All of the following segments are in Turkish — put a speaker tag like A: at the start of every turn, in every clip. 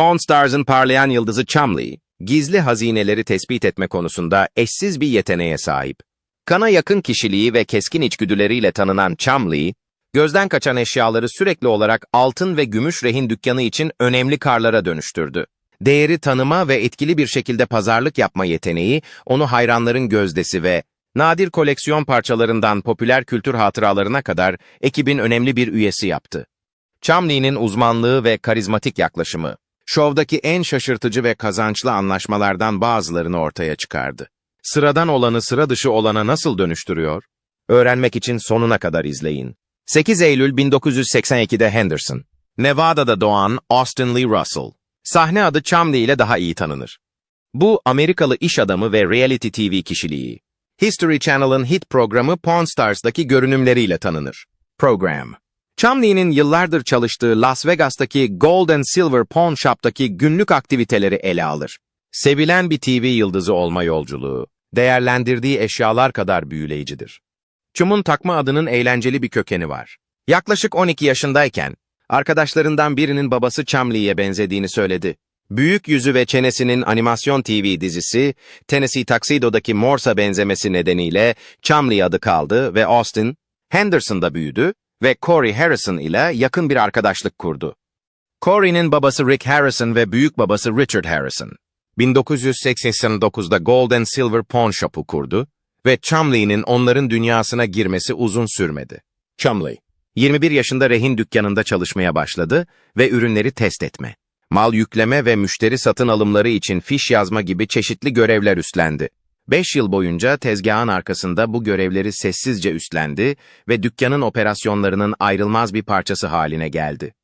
A: Pawn Stars'ın parlayan yıldızı Chumley, gizli hazineleri tespit etme konusunda eşsiz bir yeteneğe sahip. Kana yakın kişiliği ve keskin içgüdüleriyle tanınan Chumley, gözden kaçan eşyaları sürekli olarak altın ve gümüş rehin dükkanı için önemli karlara dönüştürdü. Değeri tanıma ve etkili bir şekilde pazarlık yapma yeteneği, onu hayranların gözdesi ve nadir koleksiyon parçalarından popüler kültür hatıralarına kadar ekibin önemli bir üyesi yaptı. Chumley'nin uzmanlığı ve karizmatik yaklaşımı, şovdaki en şaşırtıcı ve kazançlı anlaşmalardan bazılarını ortaya çıkardı. Sıradan olanı sıra dışı olana nasıl dönüştürüyor? Öğrenmek için sonuna kadar izleyin. 8 Eylül 1982'de Henderson, Nevada'da doğan Austin Lee Russell. Sahne adı Chumley ile daha iyi tanınır. Bu Amerikalı iş adamı ve reality TV kişiliği. History Channel'ın hit programı Pawn Stars'daki görünümleriyle tanınır. Program. Chumley'nin yıllardır çalıştığı Las Vegas'taki Gold and Silver Pawn Shop'taki günlük aktiviteleri ele alır. Sevilen bir TV yıldızı olma yolculuğu, değerlendirdiği eşyalar kadar büyüleyicidir. Chum'un takma adının eğlenceli bir kökeni var. Yaklaşık 12 yaşındayken, arkadaşlarından birinin babası Chumley'e benzediğini söyledi. Büyük yüzü ve çenesinin animasyon TV dizisi, Tennessee Tuxedo'daki Morse'a benzemesi nedeniyle Chumley adı kaldı ve Austin, Henderson'da büyüdü ve Corey Harrison ile yakın bir arkadaşlık kurdu. Corey'nin babası Rick Harrison ve büyük babası Richard Harrison. 1989'da Gold and Silver Pawn Shop'u kurdu ve Chumley'nin onların dünyasına girmesi uzun sürmedi. Chumley, 21 yaşında rehin dükkanında çalışmaya başladı ve ürünleri test etme, mal yükleme ve müşteri satın alımları için fiş yazma gibi çeşitli görevler üstlendi. 5 yıl boyunca tezgahın arkasında bu görevleri sessizce üstlendi ve dükkanın operasyonlarının ayrılmaz bir parçası haline geldi.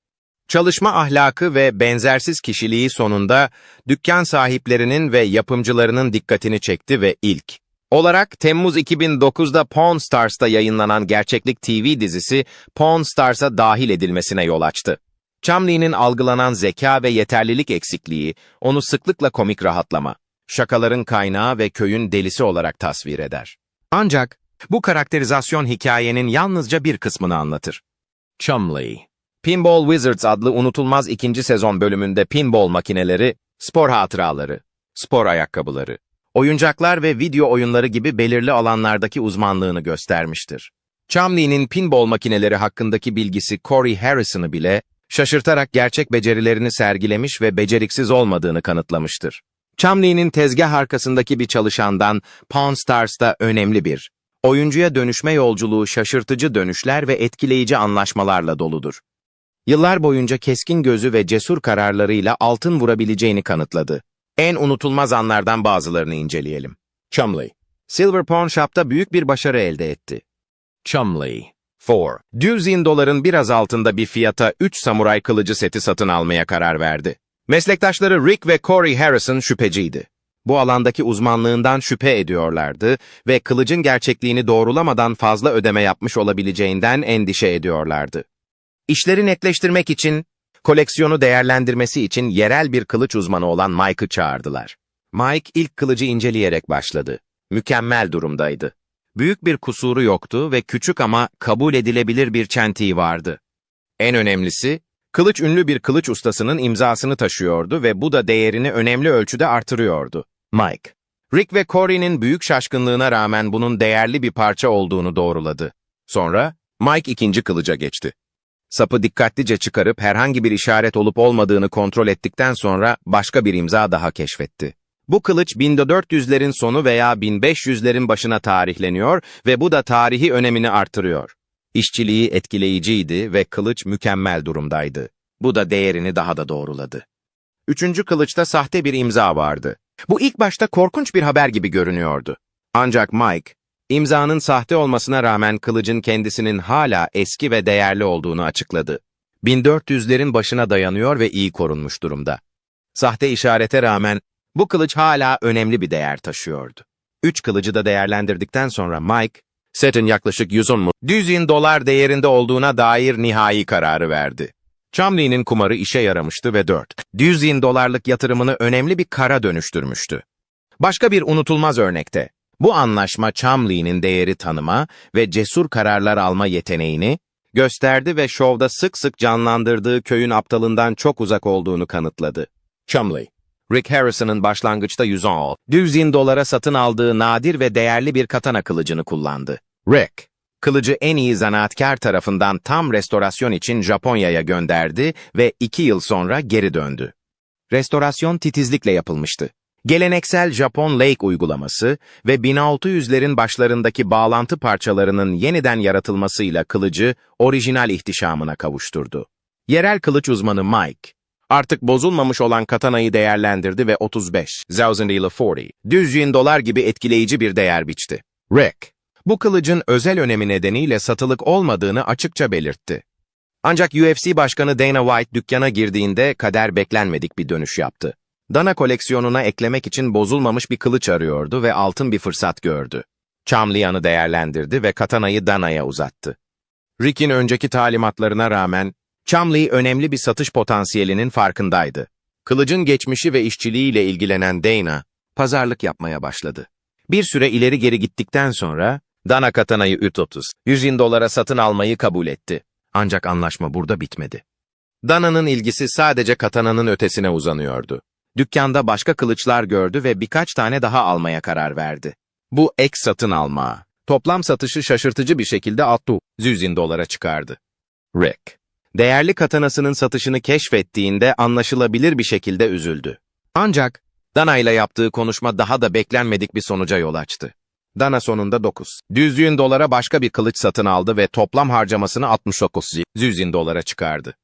A: Çalışma ahlakı ve benzersiz kişiliği sonunda dükkan sahiplerinin ve yapımcılarının dikkatini çekti ve ilk olarak Temmuz 2009'da Pawn Stars'ta yayınlanan gerçeklik TV dizisi Pawn Stars'a dahil edilmesine yol açtı. Chumley'nin algılanan zeka ve yeterlilik eksikliği onu sıklıkla komik rahatlama, şakaların kaynağı ve köyün delisi olarak tasvir eder. Ancak bu karakterizasyon hikayenin yalnızca bir kısmını anlatır. Chumley Pinball Wizards adlı unutulmaz ikinci sezon bölümünde pinball makineleri, spor hatıraları, spor ayakkabıları, oyuncaklar ve video oyunları gibi belirli alanlardaki uzmanlığını göstermiştir. Chumley'nin pinball makineleri hakkındaki bilgisi Corey Harrison'ı bile şaşırtarak gerçek becerilerini sergilemiş ve beceriksiz olmadığını kanıtlamıştır. Chumley'nin tezgah arkasındaki bir çalışandan Pawn Stars'ta önemli bir, oyuncuya dönüşme yolculuğu şaşırtıcı dönüşler ve etkileyici anlaşmalarla doludur. Yıllar boyunca keskin gözü ve cesur kararlarıyla altın vurabileceğini kanıtladı. En unutulmaz anlardan bazılarını inceleyelim. Chumley Silver Pawn Shop'ta büyük bir başarı elde etti. Chumley 4. Düzin doların biraz altında bir fiyata 3 samuray kılıcı seti satın almaya karar verdi. Meslektaşları Rick ve Corey Harrison şüpheciydi. Bu alandaki uzmanlığından şüphe ediyorlardı ve kılıcın gerçekliğini doğrulamadan fazla ödeme yapmış olabileceğinden endişe ediyorlardı. İşleri netleştirmek için, koleksiyonu değerlendirmesi için yerel bir kılıç uzmanı olan Mike'ı çağırdılar. Mike ilk kılıcı inceleyerek başladı. Mükemmel durumdaydı. Büyük bir kusuru yoktu ve küçük ama kabul edilebilir bir çentiği vardı. En önemlisi, kılıç ünlü bir kılıç ustasının imzasını taşıyordu ve bu da değerini önemli ölçüde artırıyordu. Mike, Rick ve Corey'nin büyük şaşkınlığına rağmen bunun değerli bir parça olduğunu doğruladı. Sonra Mike ikinci kılıca geçti. Sapı dikkatlice çıkarıp herhangi bir işaret olup olmadığını kontrol ettikten sonra başka bir imza daha keşfetti. Bu kılıç 1400'lerin sonu veya 1500'lerin başına tarihleniyor ve bu da tarihi önemini artırıyor. İşçiliği etkileyiciydi ve kılıç mükemmel durumdaydı. Bu da değerini daha da doğruladı. Üçüncü kılıçta sahte bir imza vardı. Bu ilk başta korkunç bir haber gibi görünüyordu. Ancak Mike, imzanın sahte olmasına rağmen kılıcın kendisinin hala eski ve değerli olduğunu açıkladı. 1400'lerin başına dayanıyor ve iyi korunmuş durumda. Sahte işarete rağmen bu kılıç hala önemli bir değer taşıyordu. Üç kılıcı da değerlendirdikten sonra Mike, setin yaklaşık 110 mu düzin dolar değerinde olduğuna dair nihai kararı verdi. Chumley'nin kumarı işe yaramıştı ve 4 düzin dolarlık yatırımını önemli bir kara dönüştürmüştü. Başka bir unutulmaz örnekte, bu anlaşma Chumley'nin değeri tanıma ve cesur kararlar alma yeteneğini gösterdi ve şovda sık sık canlandırdığı köyün aptalından çok uzak olduğunu kanıtladı. Chumley. Rick Harrison'ın başlangıçta 110 düzin dolara satın aldığı nadir ve değerli bir katana kılıcını kullandı. Rick, kılıcı en iyi zanaatkar tarafından tam restorasyon için Japonya'ya gönderdi ve iki yıl sonra geri döndü. Restorasyon titizlikle yapılmıştı. Geleneksel Japon Lake uygulaması ve 1600'lerin başlarındaki bağlantı parçalarının yeniden yaratılmasıyla kılıcı orijinal ihtişamına kavuşturdu. Yerel kılıç uzmanı Mike, artık bozulmamış olan katanayı değerlendirdi ve 35, 40, düz yin dolar gibi etkileyici bir değer biçti. Rick, bu kılıcın özel önemi nedeniyle satılık olmadığını açıkça belirtti. Ancak UFC Başkanı Dana White dükkana girdiğinde kader beklenmedik bir dönüş yaptı. Dana koleksiyonuna eklemek için bozulmamış bir kılıç arıyordu ve altın bir fırsat gördü. Chamlian'ı değerlendirdi ve katanayı Dana'ya uzattı. Rick'in önceki talimatlarına rağmen, Chamley önemli bir satış potansiyelinin farkındaydı. Kılıcın geçmişi ve işçiliğiyle ilgilenen Dana, pazarlık yapmaya başladı. Bir süre ileri geri gittikten sonra, Dana katanayı 330, 100 bin dolara satın almayı kabul etti. Ancak anlaşma burada bitmedi. Dana'nın ilgisi sadece katananın ötesine uzanıyordu. Dükkanda başka kılıçlar gördü ve birkaç tane daha almaya karar verdi. Bu ek satın alma, toplam satışı şaşırtıcı bir şekilde 600 dolara çıkardı. Rick, değerli katanasının satışını keşfettiğinde anlaşılabilir bir şekilde üzüldü. Ancak Dana ile yaptığı konuşma daha da beklenmedik bir sonuca yol açtı. Dana sonunda 9. Düzlüğün dolara başka bir kılıç satın aldı ve toplam harcamasını 69 yüzün dolara çıkardı.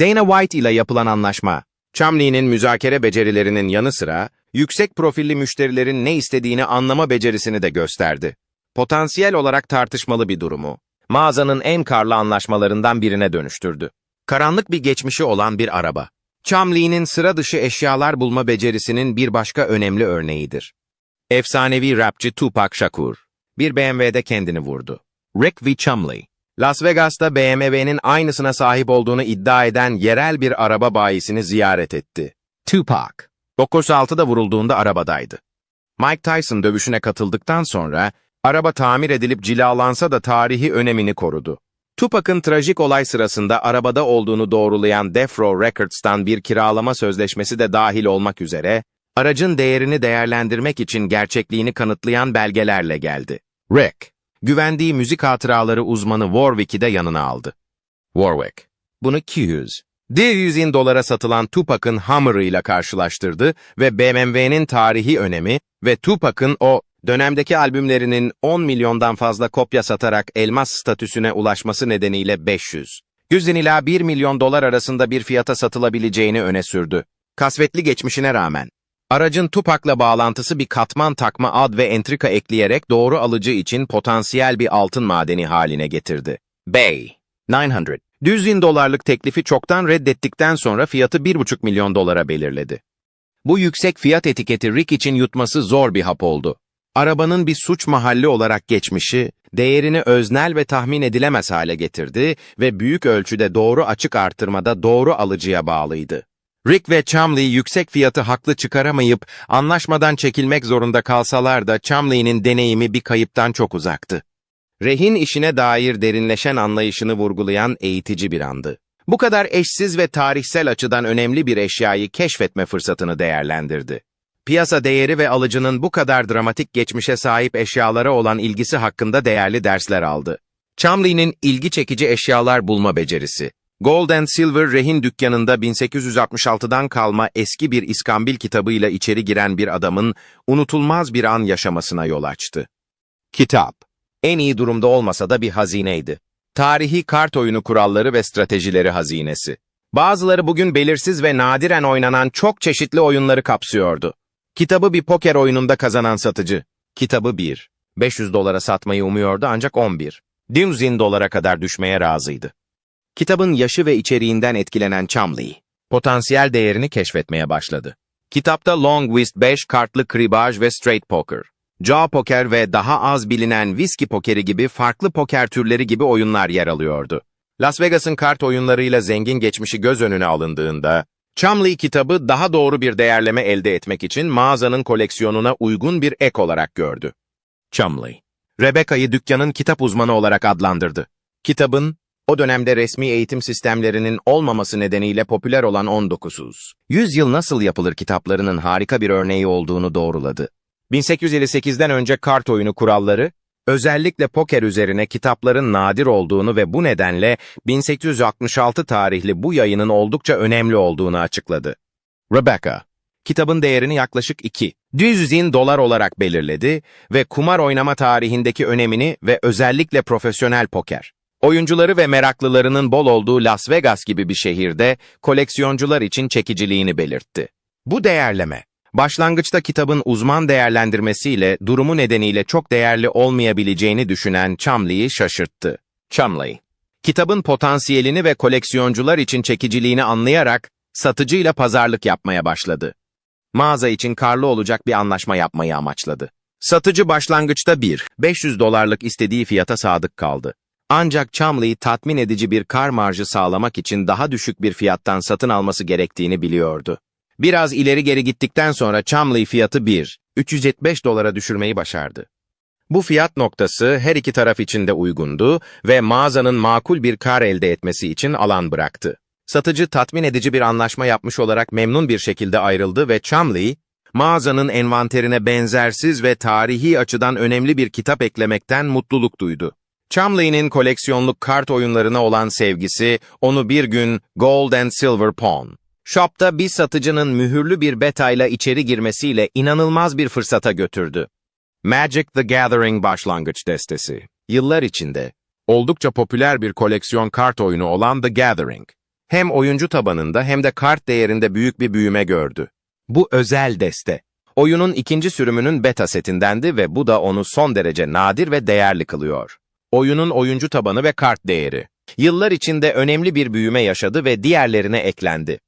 A: Dana White ile yapılan anlaşma, Chumley'nin müzakere becerilerinin yanı sıra, yüksek profilli müşterilerin ne istediğini anlama becerisini de gösterdi. Potansiyel olarak tartışmalı bir durumu, mağazanın en karlı anlaşmalarından birine dönüştürdü. Karanlık bir geçmişi olan bir araba. Chumley'nin sıra dışı eşyalar bulma becerisinin bir başka önemli örneğidir. Efsanevi rapçi Tupac Shakur, bir BMW'de kendini vurdu. Rick V. Chumley, Las Vegas'ta BMW'nin aynısına sahip olduğunu iddia eden yerel bir araba bayisini ziyaret etti. Tupac, 906'da vurulduğunda arabadaydı. Mike Tyson dövüşüne katıldıktan sonra, araba tamir edilip cilalansa da tarihi önemini korudu. Tupac'ın trajik olay sırasında arabada olduğunu doğrulayan Death Row Records'tan bir kiralama sözleşmesi de dahil olmak üzere, aracın değerini değerlendirmek için gerçekliğini kanıtlayan belgelerle geldi. Rick, güvendiği müzik hatıraları uzmanı Warwick'i de yanına aldı. Warwick, bunu 200, 100 dolara satılan Tupac'ın Hummer'ı ile karşılaştırdı ve BMW'nin tarihi önemi ve Tupac'ın o dönemdeki albümlerinin 10 milyondan fazla kopya satarak elmas statüsüne ulaşması nedeniyle 500, 100 ila 1 milyon dolar arasında bir fiyata satılabileceğini öne sürdü. Kasvetli geçmişine rağmen, Aracın Tupac'la bağlantısı bir katman takma ad ve entrika ekleyerek doğru alıcı için potansiyel bir altın madeni haline getirdi. Bay, 900. Düz bin dolarlık teklifi çoktan reddettikten sonra fiyatı 1,5 milyon dolara belirledi. Bu yüksek fiyat etiketi Rick için yutması zor bir hap oldu. Arabanın bir suç mahalli olarak geçmişi, değerini öznel ve tahmin edilemez hale getirdi ve büyük ölçüde doğru açık artırmada doğru alıcıya bağlıydı. Rick ve Chumley yüksek fiyatı haklı çıkaramayıp anlaşmadan çekilmek zorunda kalsalar da Chumley'nin deneyimi bir kayıptan çok uzaktı. Rehin işine dair derinleşen anlayışını vurgulayan eğitici bir andı. Bu kadar eşsiz ve tarihsel açıdan önemli bir eşyayı keşfetme fırsatını değerlendirdi. Piyasa değeri ve alıcının bu kadar dramatik geçmişe sahip eşyalara olan ilgisi hakkında değerli dersler aldı. Chumley'nin ilgi çekici eşyalar bulma becerisi, Gold and Silver rehin dükkanında 1866'dan kalma eski bir iskambil kitabıyla içeri giren bir adamın unutulmaz bir an yaşamasına yol açtı. Kitap, en iyi durumda olmasa da bir hazineydi. Tarihi kart oyunu kuralları ve stratejileri hazinesi. Bazıları bugün belirsiz ve nadiren oynanan çok çeşitli oyunları kapsıyordu. Kitabı bir poker oyununda kazanan satıcı. Kitabı 1. 500 dolara satmayı umuyordu ancak 11. Dinzin dolara kadar düşmeye razıydı. Kitabın yaşı ve içeriğinden etkilenen Chumley, potansiyel değerini keşfetmeye başladı. Kitapta Long Whist 5 kartlı kribaj ve straight poker, jaw poker ve daha az bilinen whiskey pokeri gibi farklı poker türleri gibi oyunlar yer alıyordu. Las Vegas'ın kart oyunlarıyla zengin geçmişi göz önüne alındığında, Chumley kitabı daha doğru bir değerleme elde etmek için mağazanın koleksiyonuna uygun bir ek olarak gördü. Chumley, Rebecca'yı dükkanın kitap uzmanı olarak adlandırdı. Kitabın O dönemde resmi eğitim sistemlerinin olmaması nedeniyle popüler olan 19'uz. 100 yıl nasıl yapılır kitaplarının harika bir örneği olduğunu doğruladı. 1858'den önce kart oyunu kuralları, özellikle poker üzerine kitapların nadir olduğunu ve bu nedenle 1866 tarihli bu yayının oldukça önemli olduğunu açıkladı. Rebecca, kitabın değerini yaklaşık 2 bin dolar olarak belirledi ve kumar oynama tarihindeki önemini ve özellikle profesyonel poker, oyuncuları ve meraklılarının bol olduğu Las Vegas gibi bir şehirde koleksiyoncular için çekiciliğini belirtti. Bu değerleme, başlangıçta kitabın uzman değerlendirmesiyle durumu nedeniyle çok değerli olmayabileceğini düşünen Chumley'i şaşırttı. Chumley, kitabın potansiyelini ve koleksiyoncular için çekiciliğini anlayarak satıcıyla pazarlık yapmaya başladı. Mağaza için karlı olacak bir anlaşma yapmayı amaçladı. Satıcı başlangıçta 1, 500 dolarlık istediği fiyata sadık kaldı. Ancak Chumley tatmin edici bir kar marjı sağlamak için daha düşük bir fiyattan satın alması gerektiğini biliyordu. Biraz ileri geri gittikten sonra Chumley fiyatı 1, 375 dolara düşürmeyi başardı. Bu fiyat noktası her iki taraf için de uygundu ve mağazanın makul bir kar elde etmesi için alan bıraktı. Satıcı tatmin edici bir anlaşma yapmış olarak memnun bir şekilde ayrıldı ve Chumley, mağazanın envanterine benzersiz ve tarihi açıdan önemli bir kitap eklemekten mutluluk duydu. Chumley'nin koleksiyonluk kart oyunlarına olan sevgisi onu bir gün Gold and Silver Pawn, shop'ta bir satıcının mühürlü bir betayla içeri girmesiyle inanılmaz bir fırsata götürdü. Magic the Gathering başlangıç destesi. Yıllar içinde oldukça popüler bir koleksiyon kart oyunu olan The Gathering, hem oyuncu tabanında hem de kart değerinde büyük bir büyüme gördü. Bu özel deste, oyunun ikinci sürümünün beta setindendi ve bu da onu son derece nadir ve değerli kılıyor. Oyunun oyuncu tabanı ve kart değeri. Yıllar içinde önemli bir büyüme yaşadı ve diğerlerine eklendi.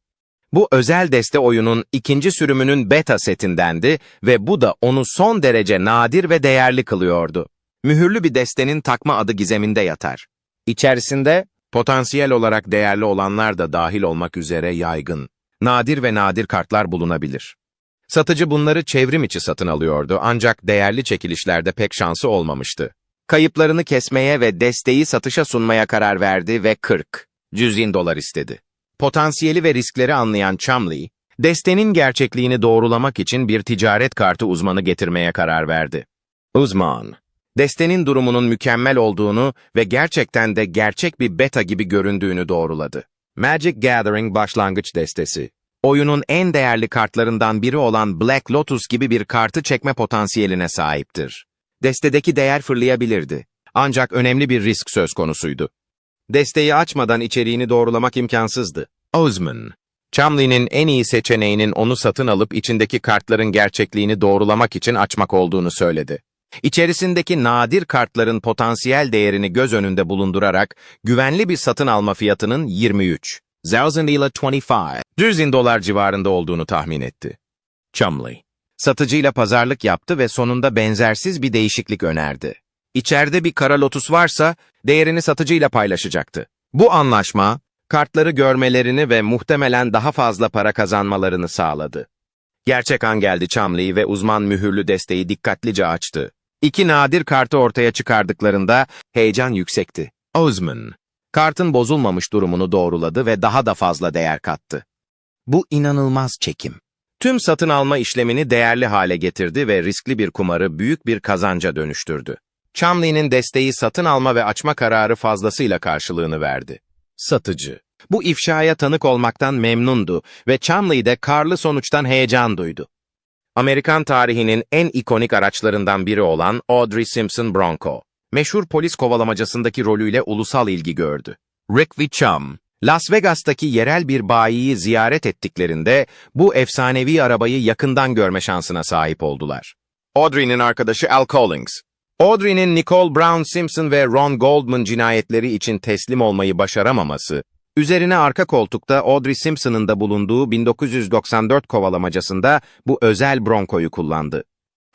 A: Bu özel deste oyunun ikinci sürümünün beta setindendi ve bu da onu son derece nadir ve değerli kılıyordu. Mühürlü bir destenin takma adı gizeminde yatar. İçerisinde potansiyel olarak değerli olanlar da dahil olmak üzere yaygın, nadir ve nadir kartlar bulunabilir. Satıcı bunları çevrim içi satın alıyordu ancak değerli çekilişlerde pek şansı olmamıştı. Kayıplarını kesmeye ve desteği satışa sunmaya karar verdi ve 40 cüzin dolar istedi. Potansiyeli ve riskleri anlayan Chumley, destenin gerçekliğini doğrulamak için bir ticaret kartı uzmanı getirmeye karar verdi. Uzman, destenin durumunun mükemmel olduğunu ve gerçekten de gerçek bir beta gibi göründüğünü doğruladı. Magic Gathering başlangıç destesi. Oyunun en değerli kartlarından biri olan Black Lotus gibi bir kartı çekme potansiyeline sahiptir. Destedeki değer fırlayabilirdi. Ancak önemli bir risk söz konusuydu. Desteği açmadan içeriğini doğrulamak imkansızdı. Osman, Chumley'nin en iyi seçeneğinin onu satın alıp içindeki kartların gerçekliğini doğrulamak için açmak olduğunu söyledi. İçerisindeki nadir kartların potansiyel değerini göz önünde bulundurarak güvenli bir satın alma fiyatının 23, 25, düzin dolar civarında olduğunu tahmin etti. Chumley, satıcıyla pazarlık yaptı ve sonunda benzersiz bir değişiklik önerdi. İçeride bir kara lotus varsa değerini satıcıyla paylaşacaktı. Bu anlaşma, kartları görmelerini ve muhtemelen daha fazla para kazanmalarını sağladı. Gerçek an geldi Chumley ve uzman mühürlü desteği dikkatlice açtı. İki nadir kartı ortaya çıkardıklarında heyecan yüksekti. Osman, kartın bozulmamış durumunu doğruladı ve daha da fazla değer kattı. Bu inanılmaz çekim. Tüm satın alma işlemini değerli hale getirdi ve riskli bir kumarı büyük bir kazanca dönüştürdü. Chumley'nin desteği satın alma ve açma kararı fazlasıyla karşılığını verdi. Satıcı. Bu ifşaya tanık olmaktan memnundu ve Chumley de karlı sonuçtan heyecan duydu. Amerikan tarihinin en ikonik araçlarından biri olan Audrey Simpson Bronco, meşhur polis kovalamacasındaki rolüyle ulusal ilgi gördü. Rick ve Chum, Las Vegas'taki yerel bir bayiyi ziyaret ettiklerinde bu efsanevi arabayı yakından görme şansına sahip oldular. Audrey'nin arkadaşı Al Collins, Audrey'nin Nicole Brown Simpson ve Ron Goldman cinayetleri için teslim olmayı başaramaması, üzerine arka koltukta Audrey Simpson'ın da bulunduğu 1994 kovalamacasında bu özel Bronco'yu kullandı.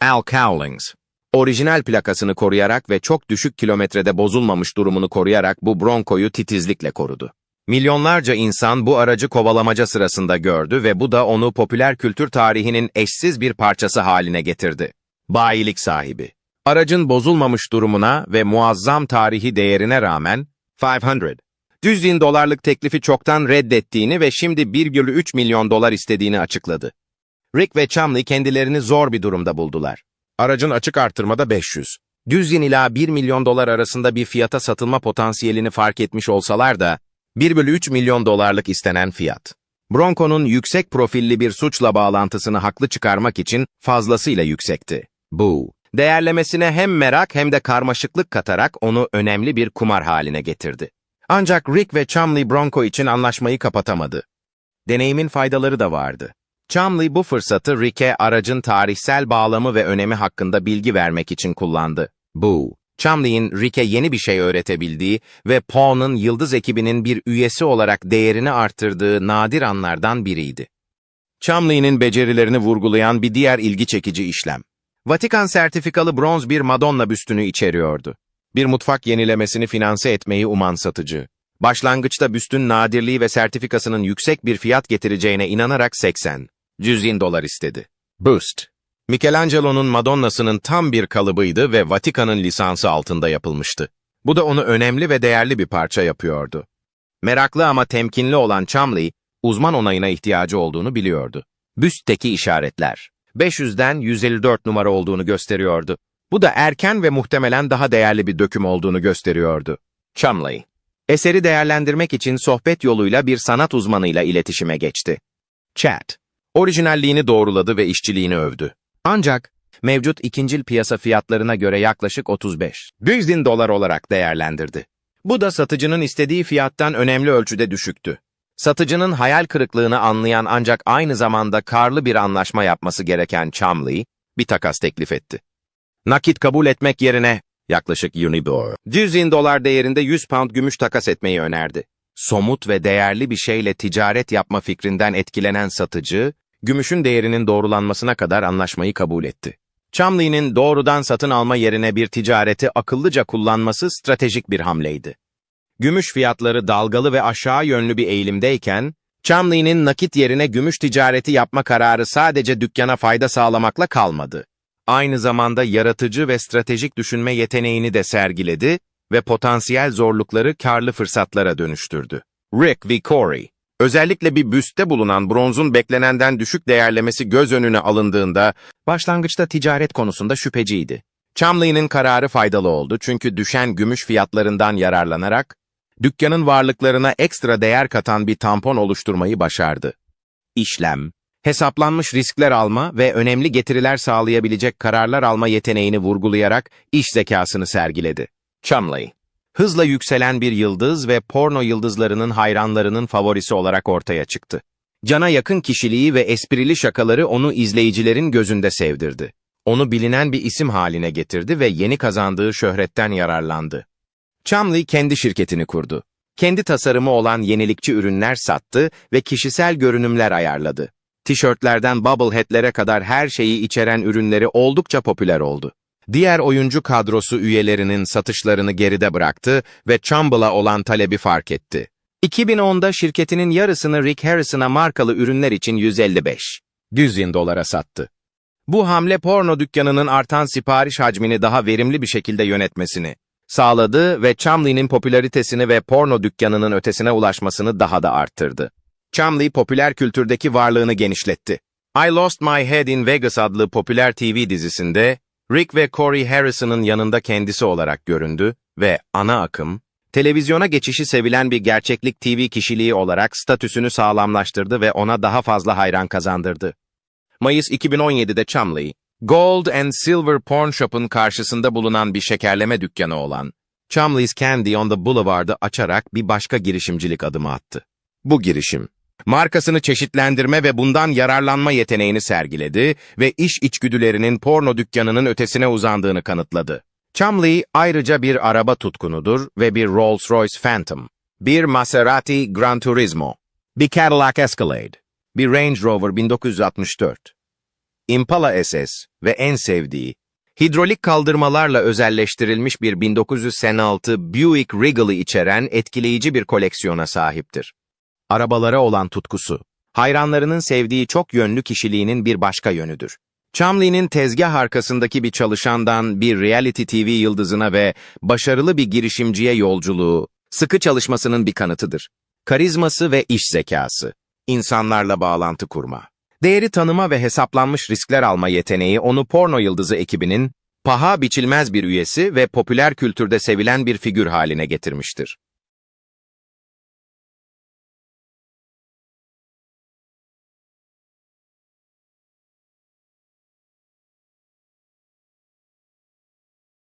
A: Al Cowlings, orijinal plakasını koruyarak ve çok düşük kilometrede bozulmamış durumunu koruyarak bu Bronco'yu titizlikle korudu. Milyonlarca insan bu aracı kovalamaca sırasında gördü ve bu da onu popüler kültür tarihinin eşsiz bir parçası haline getirdi. Bayilik sahibi. Aracın bozulmamış durumuna ve muazzam tarihi değerine rağmen 500 100 bin dolarlık teklifi çoktan reddettiğini ve şimdi 1,3 milyon dolar istediğini açıkladı. Rick ve Chumley kendilerini zor bir durumda buldular. Aracın açık artırmada 500. 100 bin ila 1 milyon dolar arasında bir fiyata satılma potansiyelini fark etmiş olsalar da 1,3 milyon dolarlık istenen fiyat. Bronco'nun yüksek profilli bir suçla bağlantısını haklı çıkarmak için fazlasıyla yüksekti. Bu, değerlemesine hem merak hem de karmaşıklık katarak onu önemli bir kumar haline getirdi. Ancak Rick ve Chumley Bronco için anlaşmayı kapatamadı. Deneyimin faydaları da vardı. Chumley bu fırsatı Rick'e aracın tarihsel bağlamı ve önemi hakkında bilgi vermek için kullandı. Bu, Chumley'in Rick'e yeni bir şey öğretebildiği ve Paul'un Yıldız ekibinin bir üyesi olarak değerini arttırdığı nadir anlardan biriydi. Chumley'nin becerilerini vurgulayan bir diğer ilgi çekici işlem. Vatikan sertifikalı bronz bir Madonna büstünü içeriyordu. Bir mutfak yenilemesini finanse etmeyi uman satıcı. Başlangıçta büstün nadirliği ve sertifikasının yüksek bir fiyat getireceğine inanarak 80, 100 bin dolar istedi. Boost. Michelangelo'nun Madonna'sının tam bir kalıbıydı ve Vatikan'ın lisansı altında yapılmıştı. Bu da onu önemli ve değerli bir parça yapıyordu. Meraklı ama temkinli olan Chumley, uzman onayına ihtiyacı olduğunu biliyordu. Büstteki işaretler. 500'den 154 numara olduğunu gösteriyordu. Bu da erken ve muhtemelen daha değerli bir döküm olduğunu gösteriyordu. Chumley. Eseri değerlendirmek için sohbet yoluyla bir sanat uzmanıyla iletişime geçti. Chat. Orijinalliğini doğruladı ve işçiliğini övdü. Ancak mevcut ikincil piyasa fiyatlarına göre yaklaşık 35 bin dolar olarak değerlendirdi. Bu da satıcının istediği fiyattan önemli ölçüde düşüktü. Satıcının hayal kırıklığını anlayan ancak aynı zamanda karlı bir anlaşma yapması gereken Chumley, bir takas teklif etti. Nakit kabul etmek yerine yaklaşık Unibor, 100 bin dolar değerinde 100 pound gümüş takas etmeyi önerdi. Somut ve değerli bir şeyle ticaret yapma fikrinden etkilenen satıcı, gümüşün değerinin doğrulanmasına kadar anlaşmayı kabul etti. Chumley'nin doğrudan satın alma yerine bir ticareti akıllıca kullanması stratejik bir hamleydi. Gümüş fiyatları dalgalı ve aşağı yönlü bir eğilimdeyken, Chumley'nin nakit yerine gümüş ticareti yapma kararı sadece dükkana fayda sağlamakla kalmadı. Aynı zamanda yaratıcı ve stratejik düşünme yeteneğini de sergiledi ve potansiyel zorlukları karlı fırsatlara dönüştürdü. Rick V. Corey Özellikle bir büstte bulunan bronzun beklenenden düşük değerlemesi göz önüne alındığında, başlangıçta ticaret konusunda şüpheciydi. Chumley'nin kararı faydalı oldu çünkü düşen gümüş fiyatlarından yararlanarak, dükkanın varlıklarına ekstra değer katan bir tampon oluşturmayı başardı. İşlem, hesaplanmış riskler alma ve önemli getiriler sağlayabilecek kararlar alma yeteneğini vurgulayarak iş zekasını sergiledi. Chumley hızla yükselen bir yıldız ve porno yıldızlarının hayranlarının favorisi olarak ortaya çıktı. Cana yakın kişiliği ve esprili şakaları onu izleyicilerin gözünde sevdirdi. Onu bilinen bir isim haline getirdi ve yeni kazandığı şöhretten yararlandı. Chumley kendi şirketini kurdu. Kendi tasarımı olan yenilikçi ürünler sattı ve kişisel görünümler ayarladı. Tişörtlerden bubblehead'lere kadar her şeyi içeren ürünleri oldukça popüler oldu. Diğer oyuncu kadrosu üyelerinin satışlarını geride bıraktı ve Chumble'a olan talebi fark etti. 2010'da şirketinin yarısını Rick Harrison'a markalı ürünler için 155 bin dolara sattı. Bu hamle porno dükkanının artan sipariş hacmini daha verimli bir şekilde yönetmesini sağladı ve Chumley'nin popülaritesini ve porno dükkanının ötesine ulaşmasını daha da arttırdı. Chumley popüler kültürdeki varlığını genişletti. I Lost My Head in Vegas adlı popüler TV dizisinde Rick ve Corey Harrison'ın yanında kendisi olarak göründü ve ana akım, televizyona geçişi sevilen bir gerçeklik TV kişiliği olarak statüsünü sağlamlaştırdı ve ona daha fazla hayran kazandırdı. Mayıs 2017'de Chumley, Gold and Silver Pawn Shop'un karşısında bulunan bir şekerleme dükkanı olan Chumley's Candy on the Boulevard'ı açarak bir başka girişimcilik adımı attı. Bu girişim, markasını çeşitlendirme ve bundan yararlanma yeteneğini sergiledi ve iş içgüdülerinin porno dükkanının ötesine uzandığını kanıtladı. Chumley ayrıca bir araba tutkunudur ve bir Rolls-Royce Phantom, bir Maserati Gran Turismo, bir Cadillac Escalade, bir Range Rover 1964, Impala SS ve en sevdiği, hidrolik kaldırmalarla özelleştirilmiş bir 1986 Buick Regal'ı içeren etkileyici bir koleksiyona sahiptir arabalara olan tutkusu, hayranlarının sevdiği çok yönlü kişiliğinin bir başka yönüdür. Chumley'nin tezgah arkasındaki bir çalışandan bir reality TV yıldızına ve başarılı bir girişimciye yolculuğu, sıkı çalışmasının bir kanıtıdır. Karizması ve iş zekası, insanlarla bağlantı kurma, değeri tanıma ve hesaplanmış riskler alma yeteneği onu porno yıldızı ekibinin paha biçilmez bir üyesi ve popüler kültürde sevilen bir figür haline getirmiştir.